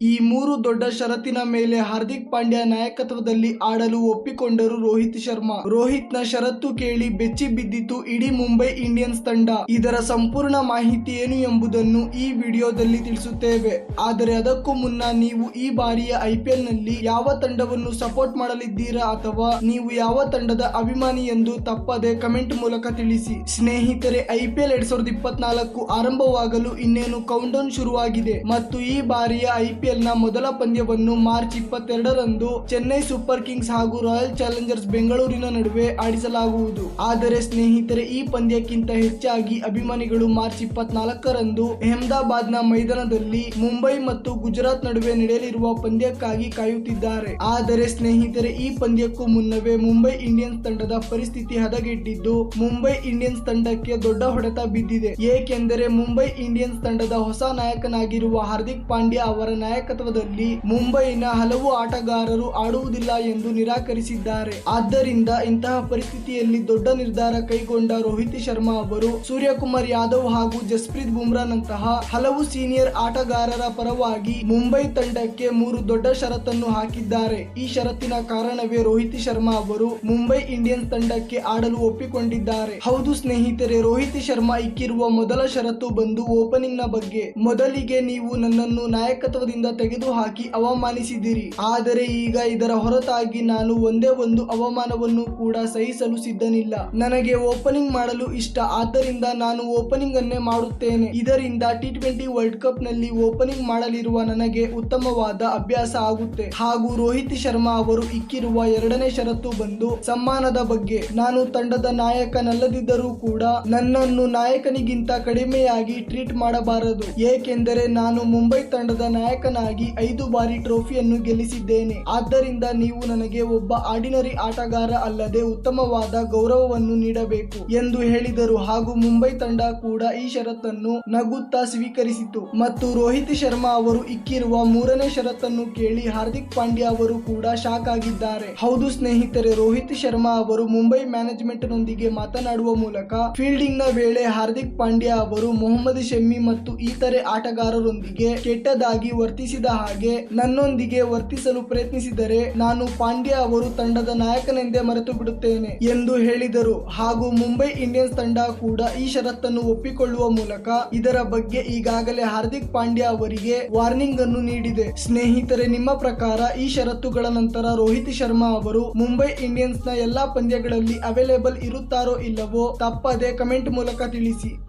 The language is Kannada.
ಈ ಮೂರು ದೊಡ್ಡ ಷರತ್ತಿನ ಮೇಲೆ ಹಾರ್ದಿಕ್ ಪಾಂಡ್ಯ ನಾಯಕತ್ವದಲ್ಲಿ ಆಡಲು ಒಪ್ಪಿಕೊಂಡರು ರೋಹಿತ್ ಶರ್ಮಾ. ರೋಹಿತ್ನ ಷರತ್ತು ಕೇಳಿ ಬೆಚ್ಚಿ ಬಿದ್ದಿತು ಇಡೀ ಮುಂಬೈ ಇಂಡಿಯನ್ಸ್ ತಂಡ. ಇದರ ಸಂಪೂರ್ಣ ಮಾಹಿತಿ ಏನು ಎಂಬುದನ್ನು ಈ ವಿಡಿಯೋದಲ್ಲಿ ತಿಳಿಸುತ್ತೇವೆ. ಆದರೆ ಅದಕ್ಕೂ ಮುನ್ನ ನೀವು ಈ ಬಾರಿಯ ಐಪಿಎಲ್ನಲ್ಲಿ ಯಾವ ತಂಡವನ್ನು ಸಪೋರ್ಟ್ ಮಾಡಲಿದ್ದೀರಾ ಅಥವಾ ನೀವು ಯಾವ ತಂಡದ ಅಭಿಮಾನಿ ಎಂದು ತಪ್ಪದೆ ಕಮೆಂಟ್ ಮೂಲಕ ತಿಳಿಸಿ. ಸ್ನೇಹಿತರೆ ಐಪಿಎಲ್ ಎರಡ್ ಸಾವಿರದ ಇಪ್ಪತ್ನಾಲ್ಕು ಆರಂಭವಾಗಲು ಇನ್ನೇನು ಕೌಂಟ್ ಶುರುವಾಗಿದೆ ಮತ್ತು ಈ ಬಾರಿಯ ಐಪಿಎಲ್ ನ ಮೊದಲ ಪಂದ್ಯವನ್ನು ಮಾರ್ಚ್ ಇಪ್ಪತ್ತೆರಡರಂದು ಚೆನ್ನೈ ಸೂಪರ್ ಕಿಂಗ್ಸ್ ಹಾಗೂ ರಾಯಲ್ ಚಾಲೆಂಜರ್ಸ್ ಬೆಂಗಳೂರಿನ ನಡುವೆ ಆಡಿಸಲಾಗುವುದು. ಆದರೆ ಸ್ನೇಹಿತರೆ, ಈ ಪಂದ್ಯಕ್ಕಿಂತ ಹೆಚ್ಚಾಗಿ ಅಭಿಮಾನಿಗಳು ಮಾರ್ಚ್ ಇಪ್ಪತ್ನಾಲ್ಕರಂದು ಅಹಮದಾಬಾದ್ನ ಮೈದಾನದಲ್ಲಿ ಮುಂಬೈ ಮತ್ತು ಗುಜರಾತ್ ನಡುವೆ ನಡೆಯಲಿರುವ ಪಂದ್ಯಕ್ಕಾಗಿ ಕಾಯುತ್ತಿದ್ದಾರೆ. ಆದರೆ ಸ್ನೇಹಿತರೆ, ಈ ಪಂದ್ಯಕ್ಕೂ ಮುನ್ನವೇ ಮುಂಬೈ ಇಂಡಿಯನ್ಸ್ ತಂಡದ ಪರಿಸ್ಥಿತಿ ಹದಗೆಟ್ಟಿದ್ದು, ಮುಂಬೈ ಇಂಡಿಯನ್ಸ್ ತಂಡಕ್ಕೆ ದೊಡ್ಡ ಹೊಡೆತ ಬಿದ್ದಿದೆ. ಏಕೆಂದರೆ ಮುಂಬೈ ಇಂಡಿಯನ್ಸ್ ತಂಡದ ಹೊಸ ನಾಯಕನಾಗಿರುವ ಹಾರ್ದಿಕ್ ಪಾಂಡ್ಯ ಅವರ ನಾಯಕತ್ವದಲ್ಲಿ ಮುಂಬೈನ ಹಲವು ಆಟಗಾರರು ಆಡುವುದಿಲ್ಲ ಎಂದು ನಿರಾಕರಿಸಿದ್ದಾರೆ. ಆದ್ದರಿಂದ ಇಂತಹ ಪರಿಸ್ಥಿತಿಯಲ್ಲಿ ದೊಡ್ಡ ನಿರ್ಧಾರ ಕೈಗೊಂಡ ರೋಹಿತ್ ಶರ್ಮಾ ಅವರು, ಸೂರ್ಯಕುಮಾರ್ ಯಾದವ್ ಹಾಗೂ ಜಸ್ಪ್ರೀತ್ ಬುಮ್ರಾನಂತಹ ಹಲವು ಸೀನಿಯರ್ ಆಟಗಾರರ ಪರವಾಗಿ ಮುಂಬೈ ತಂಡಕ್ಕೆ ಮೂರು ದೊಡ್ಡ ಷರತ್ತನ್ನು ಹಾಕಿದ್ದಾರೆ. ಈ ಷರತ್ತಿನ ಕಾರಣವೇ ರೋಹಿತ್ ಶರ್ಮಾ ಅವರು ಮುಂಬೈ ಇಂಡಿಯನ್ಸ್ ತಂಡಕ್ಕೆ ಆಡಲು ಒಪ್ಪಿಕೊಂಡಿದ್ದಾರೆ. ಹೌದು ಸ್ನೇಹಿತರೆ, ರೋಹಿತ್ ಶರ್ಮಾ ಇಕ್ಕಿರುವ ಮೊದಲ ಷರತ್ತು ಬಂದು ಓಪನಿಂಗ್ನ ಬಗ್ಗೆ. ಮೊದಲಿಗೆ ನೀವು ನನ್ನನ್ನು ನಾಯಕತ್ವದಿಂದ ತೆಗೆದುಹಾಕಿ ಅವಮಾನಿಸಿದಿರಿ. ಆದರೆ ಈಗ ಇದರ ಹೊರತಾಗಿ ನಾನು ಒಂದೇ ಒಂದು ಅವಮಾನವನ್ನು ಕೂಡ ಸಹಿಸಲು ಸಿದ್ಧನಿಲ್ಲ. ನನಗೆ ಓಪನಿಂಗ್ ಮಾಡಲು ಇಷ್ಟ. ಆದ್ದರಿಂದ ನಾನು ಓಪನಿಂಗ್ ಅನ್ನೇ ಮಾಡುತ್ತೇನೆ. ಇದರಿಂದ ಟಿ ಟ್ವೆಂಟಿ ವರ್ಲ್ಡ್ ಕಪ್ನಲ್ಲಿ ಓಪನಿಂಗ್ ಮಾಡಲಿರುವ ನನಗೆ ಉತ್ತಮವಾದ ಅಭ್ಯಾಸ ಆಗುತ್ತೆ. ಹಾಗೂ ರೋಹಿತ್ ಶರ್ಮಾ ಅವರು ಇಕ್ಕಿರುವ ಎರಡನೇ ಷರತ್ತು ಬಂದು ಸಮ್ಮಾನದ ಬಗ್ಗೆ. ನಾನು ತಂಡದ ನಾಯಕನಲ್ಲದಿದ್ದರೂ ಕೂಡ ನನ್ನನ್ನು ನಾಯಕನಿಗಿಂತ ಕಡಿಮೆಯಾಗಿ ಟ್ರೀಟ್ ಮಾಡಬಾರದು. ಏಕೆಂದರೆ ನಾನು ಮುಂಬೈ ತಂಡದ ನಾಯಕನಾಗಿ ಐದು ಬಾರಿ ಟ್ರೋಫಿಯನ್ನು ಗೆಲ್ಲಿಸಿದ್ದೇನೆ. ಆದ್ದರಿಂದ ನೀವು ನನಗೆ ಒಬ್ಬ ಆರ್ಡಿನರಿ ಆಟಗಾರ ಅಲ್ಲದೆ ಉತ್ತಮವಾದ ಗೌರವವನ್ನು ನೀಡಬೇಕು ಎಂದು ಹೇಳಿದರು. ಹಾಗೂ ಮುಂಬೈ ತಂಡ ಕೂಡ ಈ ಷರತ್ತನ್ನು ನಗುತ್ತಾ ಸ್ವೀಕರಿಸಿತು. ಮತ್ತು ರೋಹಿತ್ ಶರ್ಮಾ ಅವರು ಇಕ್ಕಿರುವ ಮೂರನೇ ಷರತ್ತನ್ನು ಕೇಳಿ ಹಾರ್ದಿಕ್ ಪಾಂಡ್ಯ ಅವರು ಕೂಡ ಶಾಕ್ ಆಗಿದ್ದಾರೆ. ಹೌದು ಸ್ನೇಹಿತರೆ, ರೋಹಿತ್ ಶರ್ಮಾ ಅವರು ಮುಂಬೈ ಮ್ಯಾನೇಜ್ಮೆಂಟ್ ನೊಂದಿಗೆ ಮಾತನಾಡುವ ಮೂಲಕ ಫೀಲ್ಡಿಂಗ್ನ ವೇಳೆ ಹಾರ್ದಿಕ್ ಪಾಂಡ್ಯ ಅವರು ಮೊಹಮ್ಮದ್ ಶಮ್ಮಿ ಮತ್ತು ಇತರೆ ಆಟಗಾರರೊಂದಿಗೆ ಕೆಟ್ಟದಾಗಿ ವರ್ತಿಸಿದ ಹಾಗೆ ನನ್ನೊಂದಿಗೆ ವರ್ತಿಸಲು ಪ್ರಯತ್ನಿಸಿದರೆ ನಾನು ಪಾಂಡ್ಯ ಅವರು ತಂಡದ ನಾಯಕನೆಂದೇ ಮರೆತು ಬಿಡುತ್ತೇನೆ ಎಂದು ಹೇಳಿದರು. ಹಾಗೂ ಮುಂಬೈ ಇಂಡಿಯನ್ಸ್ ತಂಡ ಕೂಡ ಈ ಷರತ್ತನ್ನು ಒಪ್ಪಿಕೊಳ್ಳುವ ಮೂಲಕ ಇದರ ಬಗ್ಗೆ ಈಗಾಗಲೇ ಹಾರ್ದಿಕ್ ಪಾಂಡ್ಯ ಅವರಿಗೆ ವಾರ್ನಿಂಗ್ ಅನ್ನು ನೀಡಿದೆ. ಸ್ನೇಹಿತರೆ, ನಿಮ್ಮ ಪ್ರಕಾರ ಈ ಷರತ್ತುಗಳ ನಂತರ ರೋಹಿತ್ ಶರ್ಮಾ ಅವರು ಮುಂಬೈ ಇಂಡಿಯನ್ಸ್ನ ಎಲ್ಲಾ ಪಂದ್ಯಗಳಲ್ಲಿ ಅವೈಲೇಬಲ್ ಇರುತ್ತಾರೋ ಇಲ್ಲವೋ ತಪ್ಪದೆ ಕಮೆಂಟ್ ಮೂಲಕ ತಿಳಿಸಿ.